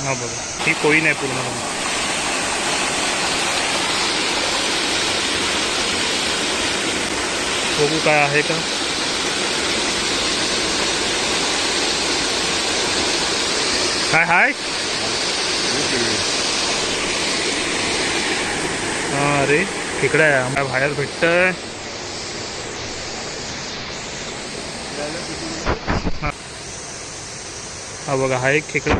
हा बघा ही कोईन आहे पूर्ण बघू काय आहे का हाय हा अरे तिकडे आहे आम्हाला बाहेर भेटतंय हा. हा। बघा हा खेकडा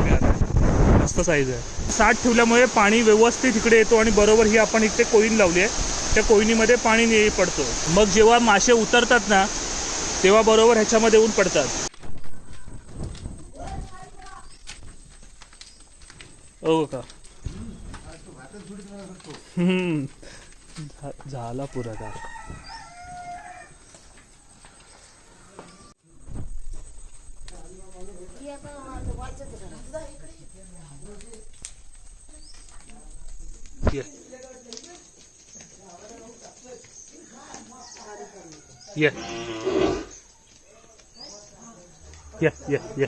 मस्त साईज आहे. साठ ठेवल्यामुळे पाणी व्यवस्थित इकडे येतो आणि बरोबर ही आपण इथे कोईन लावली आहे. त्या कोयनीमध्ये पाणी पडतो. मग जेव्हा मासे उतरतात ना तेव्हा बरोबर ह्याच्यामध्ये येऊन पडतात. हो का? झाला पुरा का ये ये ये ये ये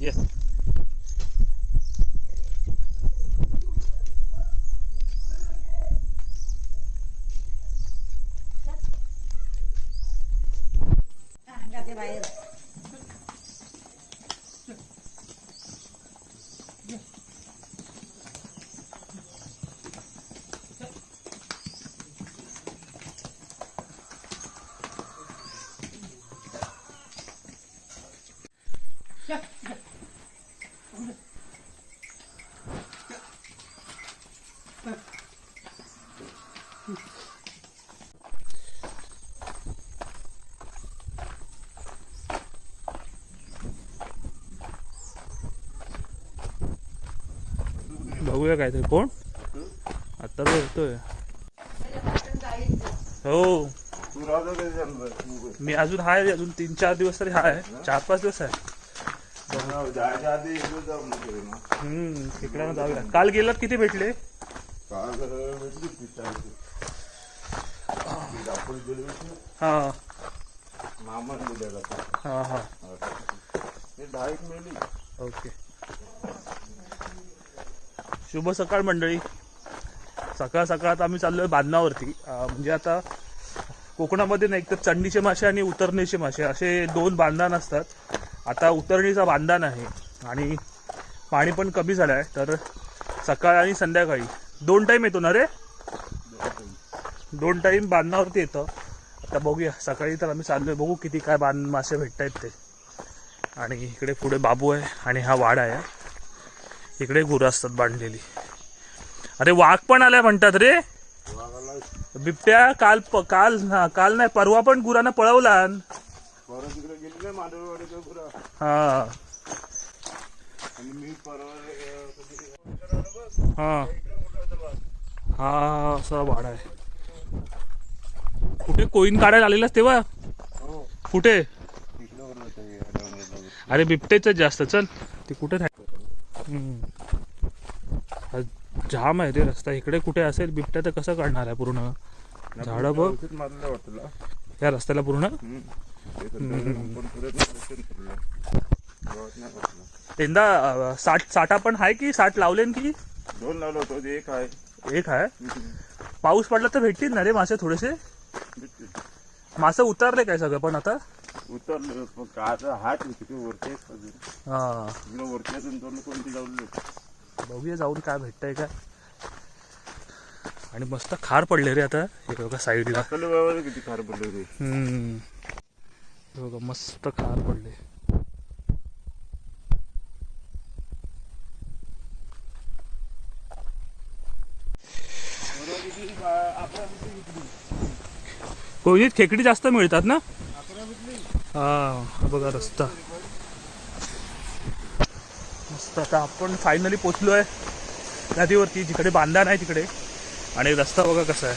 ये जाते बाहेर होया काय तरी कोण. आता बघतोय हो. मी अजून हाय अजून तीन चार दिवस तरी हाय. चार पाच दिवस आहे हम्म तिकडे जाऊया. काल गेलात किती भेटले? हा. हा हा. ओके. शुभ सकाळ मंडळी. सकाळ सकाळात आम्ही चाललोय बांधणावरती म्हणजे आता कोकणामध्ये ना एक तर चंडीचे मासे आणि उतरणीचे मासे असे दोन बांधण असतात. आता उतरणीचा बांधण आहे आणि पाणी पण कमी झालं आहे तर सकाळ आणि संध्याकाळी दोन टाईम येतो ना रे? दोन टाईम बांधणावरती येतं. आता बघूया सकाळी तर आम्ही चाललोय बघू किती काय बांध मासे भेटत आहेत ते. आणि इकडे पुढे बाबू आहे आणि हा वाडा आहे. इकडे गुरं असतात बांधलेली. अरे वाघ पण आलाय म्हणतात रे. बिबट्या काल प- काल हा, काल नाही परवा पण गुरांना पळवला. परत तिकडे गेली ना मांडववाडीचा पुरा हा. आणि मी परवा अं, कधी- हा. हा असा वाडा आहे. कुठे कोईन काढायला आलेलास तेव्हा? हो. कुठे? तिकडे. अरे बिबटेच जास्त चल. ते कुठे थांब- हम्म. हा जाम आहे ते रस्ता. इकडे कुठे असेल बिबट्या तर कसं काढणार आहे पूर्ण? झाडं बघ. या रस्त्याला पूर्ण. यंदा साठ साठा पण आहे की? साठ लावलेन की? दोन लावलं होतं एक आहे. एक आहे. पाऊस पडला तर भेटतील ना रे मासे थोडेसे. मासे उतरले काय सगळं पण आता? उतरलं हात वरती. हा. वरती अजून दोन कोणती लावली बघूया जाऊन काय भेटतंय काय. आणि मस्त खार पडले रे आता. हे बघा साईडला. किती खार पडले हम्म. हे बघा मस्त खार पडले. कोयनीत खेकडी जास्त मिळतात ना? हा बघा रस्ता. आता आपण फायनली पोचलो आहे नदीवरती जिकडे बांधा नाही तिकडे. आणि रस्ता बघा कसा आहे.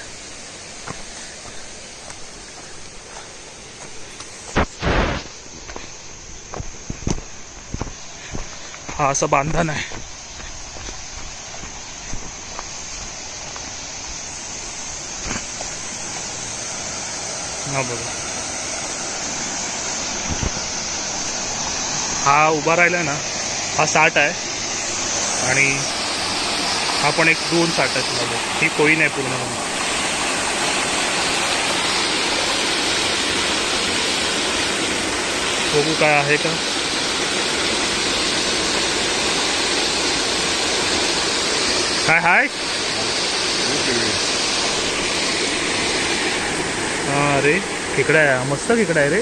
हा असं बांधण आहे. हा बघा. हा उभा राहिला ना. हा साठ आहे. आणि हा पण एक दोन साठ आहेत मध्ये ही कोईन आहे पूर्ण बघू काय आहे का? काय हाय. हा रे खेकडा आहे. मस्त खेकडा आहे रे.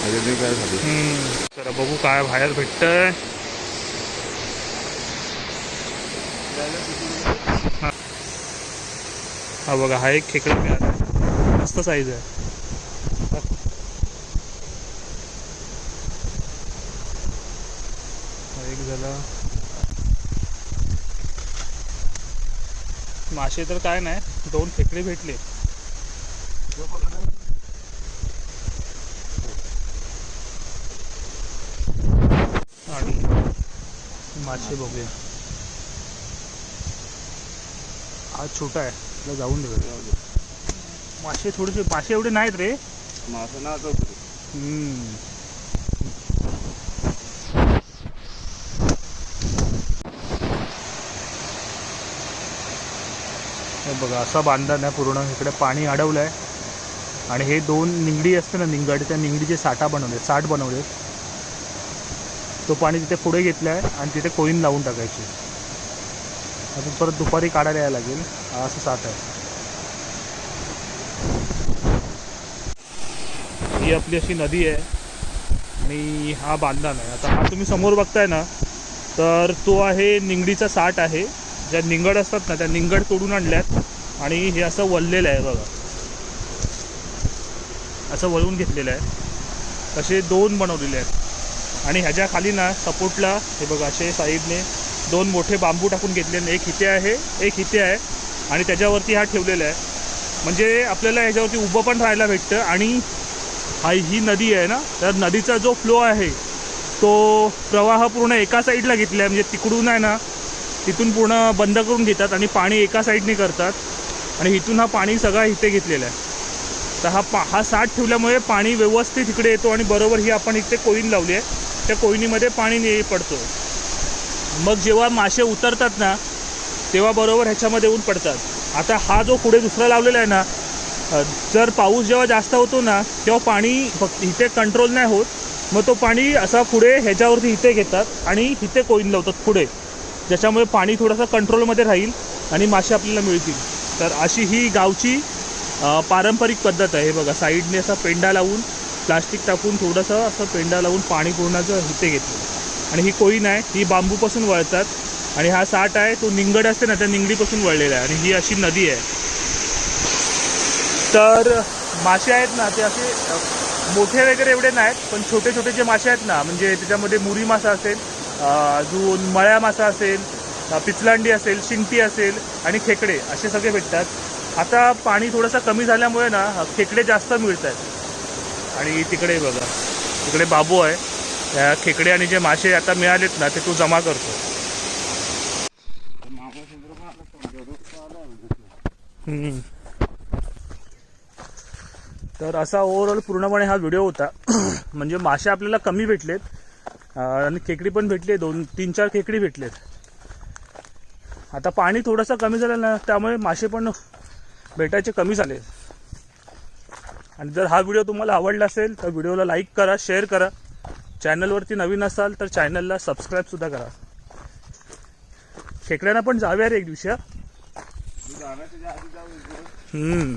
काय झालं? बघू काय बाहेर भेटतंय. हा. बघा हा एक खेकडा मिळाला मस्त साईज आहे. एक झाला. मासे तर काय नाही दोन खेकडे भेटले. आणि मासे बघूया. हा छोटा आहे. त्याला जाऊन दे मासे थोडेसे मासे एवढे नाहीत रे. माझं ना बघा असा बांधण आहे पूर्ण. इकडे पाणी अडवलं आहे आणि हे दोन निंगडी असते ना निंगड त्या निंगडीचे साठा बनवले साठ बनवले तो पाणी तिथे पुढे घेतला आहे आणि तिथे कोईन लावून टाकायची. अजून परत दुपारी काढायला यायला लागेल. असं साठ आहे. ही आपली अशी नदी आहे आणि हा बांधला नाही आता हा तुम्ही समोर बघताय ना तर तो आहे निंगडीचा साठ आहे. ज्या निंगड असतात ना त्या निंगड तोडून आणल्यात आणि हे असं वळलेलं आहे बघा. असं वळून घेतलेलं आहे. असे दोन बनवलेले आहेत. आणि ह्याच्या खाली ना सपोर्टला हे बघा असे साईडने दोन मोठे बांबू टाकून घेतले आणि एक इथे आहे एक इथे आहे आणि त्याच्यावरती हा ठेवलेला आहे. म्हणजे आपल्याला ह्याच्यावरती उभं पण राहायला भेटतं आणि हा ही नदी आहे ना तर नदीचा जो फ्लो आहे तो प्रवाह पूर्ण एका साईडला घेतला आहे म्हणजे तिकडून आहे ना तिथून पूर्ण बंद करून घेतात आणि पाणी एका साईडने करतात आणि इथून हा पाणी सगळा इथे घेतलेला आहे. तर हा पा हा साठ ठेवल्यामुळे पाणी व्यवस्थित इकडे येतो आणि बरोबर ही आपण इथे कोईन लावली आहे. त्या कोयनीमध्ये पाणी नेहमी पडतो मग जेव्हा मासे उतरतात ना तेव्हा बरोबर ह्याच्यामध्ये ऊन पडतात. आता हा जो पुढे दुसरा लावलेला आहे ना जर पाऊस जेव्हा जास्त होतो ना तेव्हा पाणी फक्त इथे कंट्रोल नाही होत. मग तो पाणी असा पुढे ह्याच्यावरती इथे घेतात आणि इथे कोईन लावतात पुढे ज्याच्यामुळे पाणी थोडंसं कंट्रोलमध्ये राहील आणि मासे आपल्याला मिळतील. तर अशी ही गावची पारंपरिक पद्धत आहे. बघा साईडने असा पेंडा लावून प्लास्टिक टाकून थोडंसं असं पेंडा लावून पाणी पूर्णाचं इथे घेतलं. आणि ही कोईन आहे ही बांबूपासून वळतात. आणि हा साठ आहे तो निंगड असते ना त्या निंगडीपासून वळलेला आहे. आणि ही अशी नदी आहे. तर मासे आहेत ना ते असे मोठे वगैरे एवढे नाहीत पण छोटे छोटे जे मासे आहेत ना म्हणजे त्याच्यामध्ये मुरी मासा असेल अजून मळ्या मासा असेल पिचलांडी असेल शिंगटी असेल आणि खेकडे असे सगळे भेटतात. आता पाणी थोडंसं कमी झाल्यामुळे ना खेकडे जास्त मिळत आहेत आणि तिकडे बघा तिकडे बाबू आहे. त्या खेकडे आणि जे मासे आता मिळालेत ना ते तो जमा करतो. तर असा ओव्हरऑल पूर्णपणे हा व्हिडिओ होता. म्हणजे मासे आपल्याला कमी भेटलेत. आणि खेकडी पण भेटली दोन तीन चार खेकडी भेटलेत. आता पाणी थोडंसं कमी झालं ना त्यामुळे मासे पण भेटायचे कमी झाले. आणि जर हा व्हिडिओ तुम्हाला आवडला असेल तर व्हिडिओला लाईक करा शेअर करा. चॅनलवरती नवीन असाल तर चॅनलला सबस्क्राईब सुद्धा करा. खेकड्यांना पण जाऊया रे एक दिवशी. हम्म.